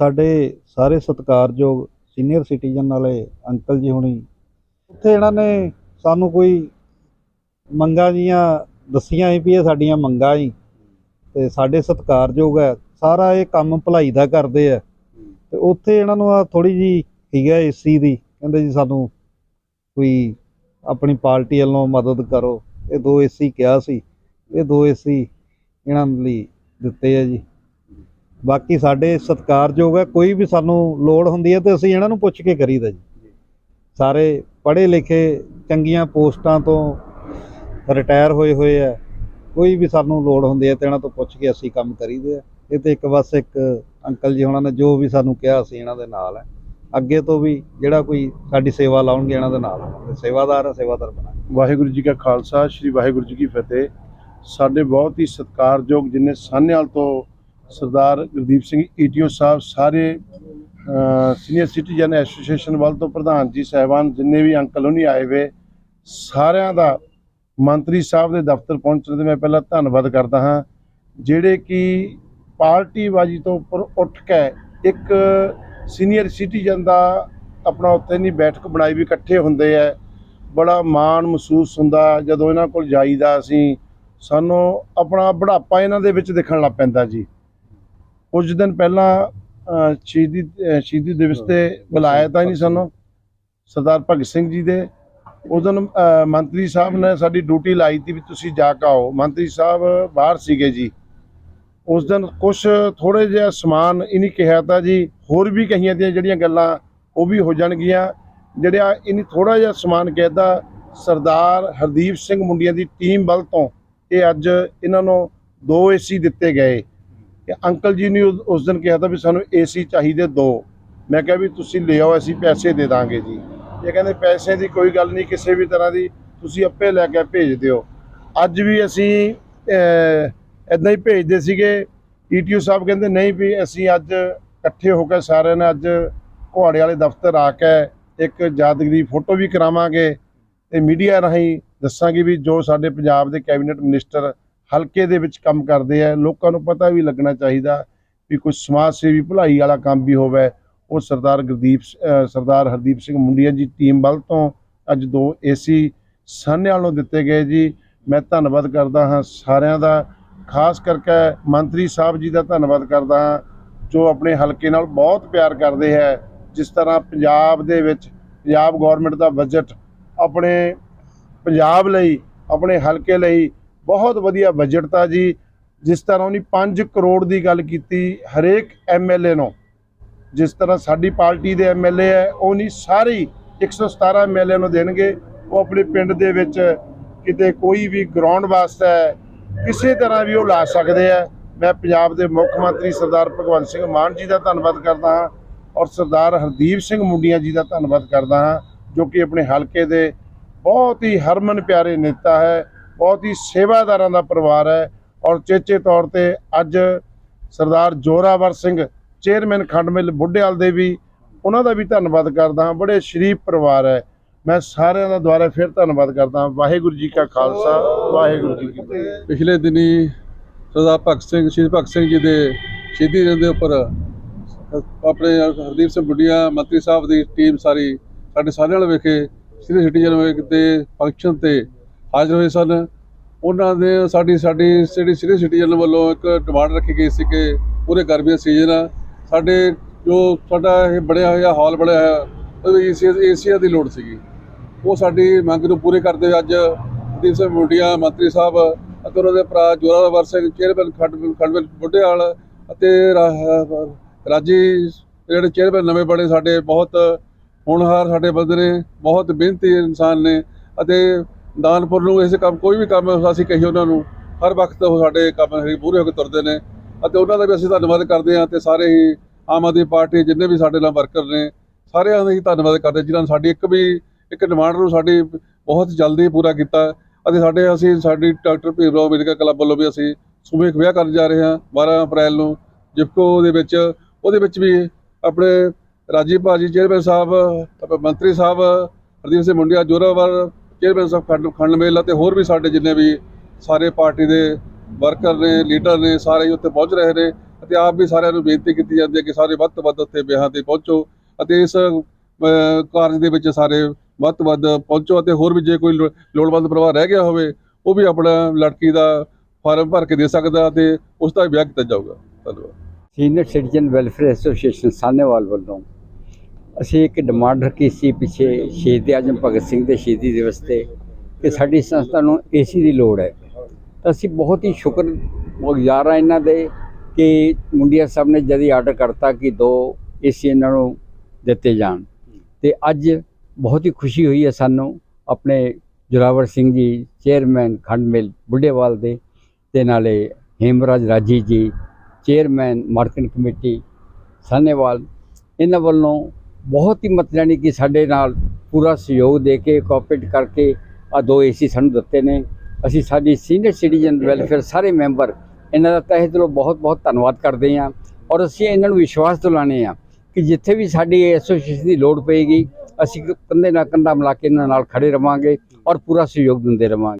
ਸਾਡੇ ਸਾਰੇ ਸਤਿਕਾਰਯੋਗ ਸੀਨੀਅਰ ਸਿਟੀਜ਼ਨ ਵਾਲੇ ਅੰਕਲ ਜੀ ਹੁਣੀ, ਉੱਥੇ ਇਹਨਾਂ ਨੇ ਸਾਨੂੰ ਕੋਈ ਮੰਗਾਂ ਜੀਆਂ ਦੱਸੀਆਂ ਸੀ ਵੀ ਇਹ ਸਾਡੀਆਂ ਮੰਗਾਂ ਹੀ ਤੇ ਸਾਡੇ ਸਤਿਕਾਰਯੋਗ ਹੈ, ਸਾਰਾ ਇਹ ਕੰਮ ਭਲਾਈ ਦਾ ਕਰਦੇ ਆ। ਤੇ ਉੱਥੇ ਇਹਨਾਂ ਨੂੰ ਆ ਥੋੜੀ ਜੀ ਸੀਗਾ ਏਸੀ ਦੀ, ਕਹਿੰਦੇ ਜੀ ਸਾਨੂੰ ਕੋਈ ਆਪਣੀ ਪਾਰਟੀ ਵੱਲੋਂ ਮਦਦ ਕਰੋ। ਇਹ ਦੋ ਏਸੀ ਕਿਹਾ ਸੀ, ਇਹ ਦੋ ਏਸੀ ਇਹਨਾਂ ਲਈ ਦਿੱਤੇ ਆ ਜੀ। ਬਾਕੀ ਸਾਡੇ ਸਤਿਕਾਰਯੋਗ ਹੈ ਕੋਈ ਵੀ ਸਾਨੂੰ ਲੋੜ ਹੁੰਦੀ ਹੈ ਤੇ ਅਸੀਂ ਇਹਨਾਂ ਨੂੰ ਪੁੱਛ ਕੇ ਕਰੀਦਾ ਜੀ। ਸਾਰੇ ਪੜ੍ਹੇ ਲਿਖੇ ਚੰਗੀਆਂ ਪੋਸਟਾਂ ਤੋਂ ਰਿਟਾਇਰ ਹੋਏ ਹੋਏ ਆ ਕੋਈ ਵੀ ਸਾਨੂੰ ਲੋੜ ਹੁੰਦੀ ਹੈ ਤੇ ਇਹਨਾਂ ਤੋਂ ਪੁੱਛ ਕੇ ਅਸੀਂ ਕੰਮ ਕਰੀਦੇ ਆ ਇਹ ਤੇ ਇੱਕ ਬਸ ਇੱਕ ਅੰਕਲ ਜੀ ਉਹਨਾਂ ਨੇ ਜੋ ਵੀ ਸਾਨੂੰ ਕਿਹਾ ਅਸੀਂ ਇਹਨਾਂ ਦੇ ਨਾਲ ਹੈ। ਅੱਗੇ ਤੋਂ ਵੀ ਜਿਹੜਾ ਕੋਈ ਸਾਡੀ ਸੇਵਾ ਲਾਉਣਗੇ ਇਹਨਾਂ ਦੇ ਨਾਲ। ਸੇਵਾਦਾਰ ਆ ਸੇਵਾਦਾਰ ਬਣਾ। ਵਾਹਿਗੁਰੂ ਜੀ ਕਾ ਖਾਲਸਾ ਸ੍ਰੀ ਵਾਹਿਗੁਰੂ ਜੀ ਕੀ ਫਤਿਹ। ਸਾਡੇ ਬਹੁਤ ਹੀ ਸਤਿਕਾਰਯੋਗ ਜਿਨੇ ਸਾਹਨੇਵਾਲ ਤੋਂ ਸਰਦਾਰ ਗੁਰਦੀਪ ਸਿੰਘ ਈਟੀਓ ਸਾਹਿਬ ਸਾਰੇ ਸੀਨੀਅਰ ਸਿਟੀਜ਼ਨ ਐਸੋਸੀਏਸ਼ਨ ਵੱਲ ਤੋਂ ਪ੍ਰਧਾਨ ਜੀ, ਸਾਹਿਬਾਨ ਜਿੰਨੇ ਵੀ ਅੰਕਲ ਹੋਣੀ ਆਏ ਵੇ, ਸਾਰਿਆਂ ਦਾ ਮੰਤਰੀ ਸਾਹਿਬ ਦੇ ਦਫ਼ਤਰ ਪਹੁੰਚਣ ਤੇ ਮੈਂ ਪਹਿਲਾਂ ਧੰਨਵਾਦ ਕਰਦਾ ਹਾਂ। ਜਿਹੜੇ ਕਿ ਪਾਰਟੀਬਾਜ਼ੀ ਤੋਂ ਉੱਪਰ ਉੱਠ ਕੇ ਇੱਕ ਸੀਨੀਅਰ ਸਿਟੀਜ਼ਨ ਦਾ ਆਪਣਾ ਉੱਥੇ ਨਹੀਂ ਬੈਠਕ ਬਣਾਈ ਵੀ ਇਕੱਠੇ ਹੁੰਦੇ ਆ, ਬੜਾ ਮਾਣ ਮਹਿਸੂਸ ਹੁੰਦਾ ਜਦੋਂ ਇਹਨਾਂ ਕੋਲ ਜਾਈਦਾ ਅਸੀਂ, ਸਾਨੂੰ ਆਪਣਾ ਬੁਢਾਪਾ ਇਹਨਾਂ ਦੇ ਵਿੱਚ ਦਿਖਣ ਲੱਗ ਪੈਂਦਾ ਜੀ। ਕੁਝ ਦਿਨ ਪਹਿਲਾਂ ਸ਼ਹੀਦੀ ਸ਼ਹੀਦੀ ਦਿਵਸ ਤੇ ਬੁਲਾਇਆ ਤਾਂ ਨਹੀਂ ਸਾਨੂੰ। ਸਰਦਾਰ ਭਗਤ ਸਿੰਘ ਜੀ ਦੇ। ਉਸ ਦਿਨ ਅਹ, ਮੰਤਰੀ ਸਾਹਿਬ ਨੇ ਸਾਡੀ ਡਿਊਟੀ ਲਾਈ ਤੀ ਵੀ ਤੁਸੀਂ ਜਾ ਕੇ ਆਓ। ਮੰਤਰੀ ਸਾਹਿਬ ਬਾਹਰ ਸੀਗੇ ਜੀ। ਉਸ ਦਿਨ ਕੁਝ ਥੋੜੇ ਜਿਹਾ ਸਮਾਨ ਇਹਨੇ ਕਿਹਾ ਤਾਂ ਜੀ ਹੋਰ ਵੀ ਕਹੀਆਂ ਦੀਆਂ ਜਿਹੜੀਆਂ ਗੱਲਾਂ ਉਹ ਵੀ ਹੋ ਜਾਣਗੀਆਂ। ਜਿਹੜਾ ਇਹਨੇ ਥੋੜਾ ਜਿਹਾ ਸਮਾਨ ਕਹਿਦਾ ਸਰਦਾਰ ਹਰਦੀਪ ਸਿੰਘ ਮੁੰਡੀਆਂ ਦੀ ਟੀਮ ਵੱਲ ਤੋਂ ਇਹ ਅੱਜ ਇਹਨਾਂ ਨੂੰ ਦੋ ਏਸੀ ਦਿੱਤੇ ਗਏ। ਕਿ ਅੰਕਲ ਜੀ ਨੇ ਉਸ ਦਿਨ ਕਿਹਾ ਤਾਂ ਵੀ ਸਾਨੂੰ ਏਸੀ ਚਾਹੀਦੇ ਦੋ। ਮੈਂ ਕਿਹਾ ਵੀ ਤੁਸੀਂ ਲੈ ਅਸੀਂ ਪੈਸੇ ਦੇ ਦਾਂਗੇ ਜੀ। ਇਹ ਕਹਿੰਦੇ ਪੈਸੇ ਦੀ ਕੋਈ ਗੱਲ ਨਹੀਂ, ਕਿਸੇ ਵੀ ਤਰ੍ਹਾਂ ਦੀ ਤੁਸੀਂ ਆਪੇ ਲੈ ਕੇ ਭੇਜ ਦਿਓ। ਅੱਜ ਵੀ ਅਸੀਂ ਇਦਾਂ ਹੀ ਭੇਜਦੇ ਸੀਗੇ। ਈਟੀਓ ਸਾਹਿਬ ਕਹਿੰਦੇ ਨਹੀਂ ਵੀ ਅਸੀਂ ਅੱਜ ਇਕੱਠੇ ਹੋ ਕੇ ਸਾਰਿਆਂ ਨੇ ਅੱਜ ਘੁਆੜੇ ਵਾਲੇ ਦਫ਼ਤਰ ਆ ਕੇ ਇੱਕ ਯਾਦਗਰੀ ਫੋਟੋ ਵੀ ਕਰਾਵਾਂਗੇ ਤੇ ਮੀਡੀਆ ਰਾਹੀਂ ਦੱਸਾਂਗੇ ਵੀ ਜੋ ਸਾਡੇ ਪੰਜਾਬ ਦੇ ਕੈਬਨਿਟ ਮਿਨਿਸਟਰ ਹਲਕੇ ਦੇ ਵਿੱਚ ਕੰਮ ਕਰਦੇ ਆ, ਲੋਕਾਂ ਨੂੰ ਪਤਾ ਵੀ ਲੱਗਣਾ ਚਾਹੀਦਾ ਵੀ ਕੁਝ ਸਮਾਜ ਸੇਵੀ ਭਲਾਈ ਵਾਲਾ ਕੰਮ ਵੀ ਹੋਵੇ। ਉਹ ਸਰਦਾਰ ਗੁਰਦੀਪ ਸਰਦਾਰ ਹਰਦੀਪ ਸਿੰਘ ਮੁੰਡੀਆ ਜੀ ਟੀਮ ਵੱਲ ਤੋਂ ਅੱਜ ਦੋ ਏਸੀ ਸਾਹਨੇਵਾਲ ਨੂੰ ਦਿੱਤੇ ਗਏ ਜੀ। ਮੈਂ ਧੰਨਵਾਦ ਕਰਦਾ ਹਾਂ ਸਾਰਿਆਂ ਦਾ। ਖਾਸ ਕਰਕੇ ਮੰਤਰੀ ਸਾਹਿਬ ਜੀ ਦਾ ਧੰਨਵਾਦ ਕਰਦਾ ਹਾਂ, ਜੋ ਆਪਣੇ ਹਲਕੇ ਨਾਲ ਬਹੁਤ ਪਿਆਰ ਕਰਦੇ ਹੈ। ਜਿਸ ਤਰ੍ਹਾਂ ਪੰਜਾਬ ਦੇ ਵਿੱਚ ਪੰਜਾਬ ਗਵਰਨਮੈਂਟ ਦਾ ਬਜਟ ਆਪਣੇ ਪੰਜਾਬ ਲਈ, ਆਪਣੇ ਹਲਕੇ ਲਈ ਬਹੁਤ ਵਧੀਆ ਬਜਟ ਤਾਂ ਜੀ, ਜਿਸ ਤਰ੍ਹਾਂ ਉਹਨੇ 5 ਕਰੋੜ ਦੀ ਗੱਲ ਕੀਤੀ ਹਰੇਕ ਐਮਐਲਏ ਨੂੰ। ਜਿਸ ਤਰ੍ਹਾਂ ਸਾਡੀ ਪਾਰਟੀ ਦੇ ਐਮਐਲਏ ਹੈ ਉਹ ਨਹੀਂ ਸਾਰੇ ਹੀ 117 ਐਮਐਲਏ ਨੂੰ ਦੇਣਗੇ। ਉਹ ਆਪਣੇ ਪਿੰਡ ਦੇ ਵਿੱਚ ਕਿਤੇ ਕੋਈ ਵੀ ਗਰਾਊਂਡ ਵਾਸਤੇ ਕਿਸੇ ਤਰ੍ਹਾਂ ਵੀ ਉਹ ਲਾ ਸਕਦੇ ਆ। ਮੈਂ ਪੰਜਾਬ ਦੇ ਮੁੱਖ ਮੰਤਰੀ ਸਰਦਾਰ ਭਗਵੰਤ ਸਿੰਘ ਮਾਨ ਜੀ ਦਾ ਧੰਨਵਾਦ ਕਰਦਾ ਹਾਂ ਔਰ ਸਰਦਾਰ ਹਰਦੀਪ ਸਿੰਘ ਮੁੰਡੀਆਂ ਜੀ ਦਾ ਧੰਨਵਾਦ ਕਰਦਾ ਹਾਂ, ਜੋ ਕਿ ਆਪਣੇ ਹਲਕੇ ਦੇ ਬਹੁਤ ਹੀ ਹਰਮਨ ਪਿਆਰੇ ਨੇਤਾ ਹੈ। ਬਹੁਤ ਹੀ ਸੇਵਾਦਾਰਾਂ ਦਾ ਪਰਿਵਾਰ ਹੈ ਔਰ ਚੇਚੇ ਤੌਰ ਤੇ ਅੱਜ ਸਰਦਾਰ ਜੋਰਾਵਰ ਸਿੰਘ, ਚੇਅਰਮੈਨ ਖੰਡ ਮਿਲ ਬੁੱਢੇਵਾਲ ਦੇ ਵੀ ਉਹਨਾਂ ਦਾ ਵੀ ਧੰਨਵਾਦ ਕਰਦਾ ਹਾਂ। ਬੜੇ ਸ਼ਰੀਫ ਪਰਿਵਾਰ ਹੈ। ਮੈਂ ਸਾਰਿਆਂ ਦਾ ਦੁਆਰਾ ਫਿਰ ਧੰਨਵਾਦ ਕਰਦਾ ਵਾਹਿਗੁਰੂ ਜੀ ਕਾ ਖਾਲਸਾ, ਵਾਹਿਗੁਰੂ ਜੀ ਕੀ ਫਤਿਹ। ਪਿਛਲੇ ਦਿਨੀ ਸਰਦਾਰ ਭਗਤ ਸਿੰਘ ਸ਼ਹੀਦ ਭਗਤ ਸਿੰਘ ਜੀ ਦੇ ਸ਼ਹੀਦੀ ਦਿਨ ਦੇ ਉੱਪਰ ਆਪਣੇ ਹਰਦੀਪ ਸਿੰਘ ਬੁੱਢੀਆ ਮੰਤਰੀ ਸਾਹਿਬ ਦੀ ਟੀਮ ਸਾਰੀ ਸਾਡੇ ਸਾਰਿਆਂ ਨਾਲ ਵੇਖੇ, ਸੀਨੀਅਰ ਸਿਟੀਜ਼ਨ ਵੇਖ ਤੇ ਫੰਕਸ਼ਨ ਤੇ ਹਾਜ਼ਰ ਹੋਏ ਸਨ। ਉਹਨਾਂ ਦੇ ਸਾਡੀ ਸਾਡੀ ਜਿਹੜੀ ਸੀਨੀਅਰ ਸਿਟੀਜ਼ਨ ਵੱਲੋਂ ਇੱਕ ਡਿਮਾਂਡ ਰੱਖੀ ਗਈ ਸੀ ਕਿ ਪੂਰੇ ਗਰਮੀਆਂ ਸੀਜ਼ਨ ਆ ਸਾਡੇ ਜੋ ਸਾਡਾ ਇਹ ਬਣਿਆ ਹੋਇਆ ਹਾਲ ਬਣਿਆ ਹੋਇਆ ਉਹਦੇ ਏਸੀ ਏਸੀਆ ਦੀ ਲੋੜ ਸੀਗੀ। ਉਹ ਸਾਡੀ ਮੰਗ ਨੂੰ ਪੂਰੇ ਕਰਦੇ ਹੋਏ ਅੱਜ ਦੀਪ ਸਿੰਘ ਮੁੰਡੀਆਂ, ਮੰਤਰੀ ਸਾਹਿਬ ਅਤੇ ਉਹਨਾਂ ਦੇ ਭਰਾ ਜੋਰਾਵਰ ਸਿੰਘ ਚੇਅਰਮੈਨ ਖੰਡ ਖੰਡਵਿਲ ਬੁੱਢੇਵਾਲ ਅਤੇ ਰਾਜੀ ਜਿਹੜੇ ਚੇਅਰਮੈਨ ਨਵੇਂ ਬਣੇ ਸਾਡੇ ਬਹੁਤ ਹੋਣਹਾਰ ਸਾਡੇ ਬੰਦੇ ਨੇ, ਬਹੁਤ ਮਿਹਨਤੀ ਇਨਸਾਨ ਨੇ ਅਤੇ ਦਾਨਪੁਰ ਨੂੰ ਇਸ ਕੰਮ ਕੋਈ ਵੀ ਕੰਮ ਅਸੀਂ ਕਹੀ ਉਹਨਾਂ ਨੂੰ, ਹਰ ਵਕਤ ਉਹ ਸਾਡੇ ਕੰਮ ਹੀ ਪੂਰੇ ਹੋ ਕੇ ਤੁਰਦੇ ਨੇ ਅਤੇ ਉਹਨਾਂ ਦਾ ਵੀ ਅਸੀਂ ਧੰਨਵਾਦ ਕਰਦੇ ਹਾਂ ਤੇ ਸਾਰੇ ਹੀ ਆਮ ਆਦਮੀ ਪਾਰਟੀ ਜਿੰਨੇ ਵੀ ਸਾਡੇ ਨਾਲ ਵਰਕਰ ਨੇ, ਸਾਰਿਆਂ ਦਾ ਹੀ ਧੰਨਵਾਦ ਕਰਦੇ ਜਿਨ੍ਹਾਂ ਨੇ ਸਾਡੀ ਇੱਕ ਵੀ, ਇੱਕ ਡਿਮਾਂਡ ਨੂੰ ਸਾਡੀ ਬਹੁਤ ਜਲਦੀ ਪੂਰਾ ਕੀਤਾ ਅਤੇ ਸਾਡੇ ਅਸੀਂ, ਸਾਡੀ ਡਾਕਟਰ ਭੀਮਰਾਓ ਅੰਬੇਦਕਰ ਕਲੱਬ ਵੱਲੋਂ ਵੀ ਅਸੀਂ ਸੁਮੇਖ ਵਿਆਹ ਕਰਨ ਜਾ ਰਹੇ ਹਾਂ 12 ਅਪ੍ਰੈਲ ਨੂੰ, ਜਿਪਕੋ ਦੇ ਵਿੱਚ, ਉਹਦੇ ਵਿੱਚ ਵੀ ਆਪਣੇ ਰਾਜੀਵ ਭਾਜੀ ਚੇਅਰਮੈਨ ਸਾਹਿਬ, ਆਪਣੇ ਮੰਤਰੀ ਸਾਹਿਬ, ਹਰਦੀਪ ਸਿੰਘ ਮੁੰਡਿਆ, ਜੋਰਾਵਰ ਚੇਅਰਮੈਨ ਸਾਹਿਬ ਖੰਡ ਖੰਡ ਮੇਲਾ ਤੇ ਹੋਰ ਵੀ ਸਾਡੇ ਜਿੰਨੇ ਵੀ ਸਾਰੇ ਪਾਰਟੀ ਦੇ ਵਰਕਰ ਨੇ, ਲੀਡਰ ਨੇ, ਸਾਰੇ ਹੀ ਉੱਥੇ ਪਹੁੰਚ ਰਹੇ ਨੇ ਅਤੇ ਆਪ ਵੀ ਸਾਰਿਆਂ ਨੂੰ ਬੇਨਤੀ ਕੀਤੀ ਜਾਂਦੀ ਹੈ ਕਿ ਸਾਰੇ ਵੱਧ ਤੋਂ ਵੱਧ ਉੱਥੇ ਵਿਆਹਾਂ ਤੇ ਪਹੁੰਚੋ ਅਤੇ ਇਸ ਕਾਰਜ ਦੇ ਵਿੱਚ ਸਾਰੇ ਵੱਧ ਤੋਂ ਵੱਧ ਪਹੁੰਚੋ ਅਤੇ ਹੋਰ ਵੀ ਜੇ ਕੋਈ ਲੋ- ਲੋੜਵੰਦ ਪਰਿਵਾਰ ਰਹਿ ਗਿਆ ਹੋਵੇ, ਉਹ ਵੀ ਆਪਣਾ ਲੜਕੀ ਦਾ ਫਾਰਮ ਭਰ ਕੇ ਦੇ ਸਕਦਾ ਤੇ ਉਸ ਦਾ ਵਿਆਹ ਕੀਤਾ ਜਾਊਗਾ। ਧੰਨਵਾਦ। Senior citizen welfare association Sanewal ਵੱਲੋਂ ਅਸੀਂ ਇੱਕ ਡਿਮਾਂਡ ਰੱਖੀ ਸੀ ਪਿੱਛੇ ਸ਼ਹੀਦ ਆਜਮ ਭਗਤ ਸਿੰਘ ਦੇ ਸ਼ਹੀਦੀ ਦਿਵਸ ਤੇ ਕਿ ਸਾਡੀ ਸੰਸਥਾ ਨੂੰ ਏਸੀ ਦੀ ਲੋੜ ਹੈ। ਤਾਂ ਅਸੀਂ ਬਹੁਤ ਹੀ ਸ਼ੁਕਰ ਗੁਜ਼ਾਰ ਹਾਂ ਇਹਨਾਂ ਦੇ ਕਿ ਮੁੰਡਿਆ ਸਾਹਿਬ ਨੇ ਜਦ ਹੀ ਆਰਡਰ ਕਰਤਾ ਕਿ ਦੋ ਏਸੀ ਇਹਨਾਂ ਨੂੰ ਦਿੱਤੇ ਜਾਣ। ਤੇ ਅੱਜ ਬਹੁਤ ਹੀ ਖੁਸ਼ੀ ਹੋਈ ਹੈ ਸਾਨੂੰ ਆਪਣੇ ਜੋਰਾਵਰ ਸਿੰਘ ਜੀ ਚੇਅਰਮੈਨ ਖੰਡ ਮਿਲ ਬੁੱਢੇਵਾਲ ਦੇ, ਤੇ ਨਾਲੇ ਹੇਮਰਾਜ ਰਾਜੀ ਜੀ ਚੇਅਰਮੈਨ ਮਾਰਕੀਟ ਕਮੇਟੀ ਸਾਹਨੇਵਾਲ, ਇਹਨਾਂ ਵੱਲੋਂ ਬਹੁਤ ਹੀ ਮਤਲਬ ਜਾਣੀ ਕਿ ਸਾਡੇ ਨਾਲ ਪੂਰਾ ਸਹਿਯੋਗ ਦੇ ਕੇ ਕੋਆਪਰੇਟ ਕਰਕੇ ਆ ਦੋ ਏਸੀ ਸਾਨੂੰ ਦਿੱਤੇ ਨੇ। ਅਸੀਂ ਸਾਡੀ ਸੀਨੀਅਰ ਸਿਟੀਜ਼ਨ ਵੈਲਫੇਅਰ ਸਾਰੇ ਮੈਂਬਰ ਇਹਨਾਂ ਦਾ ਤਹਿ ਦਿਲੋਂ ਬਹੁਤ ਬਹੁਤ ਧੰਨਵਾਦ ਕਰਦੇ ਹਾਂ ਔਰ ਅਸੀਂ ਇਹਨਾਂ ਨੂੰ ਵਿਸ਼ਵਾਸ ਦਿਲਾਉਂਦੇ ਹਾਂ ਕਿ ਜਿੱਥੇ ਵੀ ਸਾਡੀ ਐਸੋਸੀਏਸ਼ਨ ਦੀ ਲੋੜ ਪਏਗੀ, ਅਸੀਂ ਕੰਧੇ ਨਾਲ ਕੰਧਾ ਮਿਲਾ ਕੇ ਇਹਨਾਂ ਨਾਲ ਖੜੇ ਰਵਾਂਗੇ ਔਰ ਪੂਰਾ ਸਹਿਯੋਗ ਦਿੰਦੇ ਰਵਾਂਗੇ।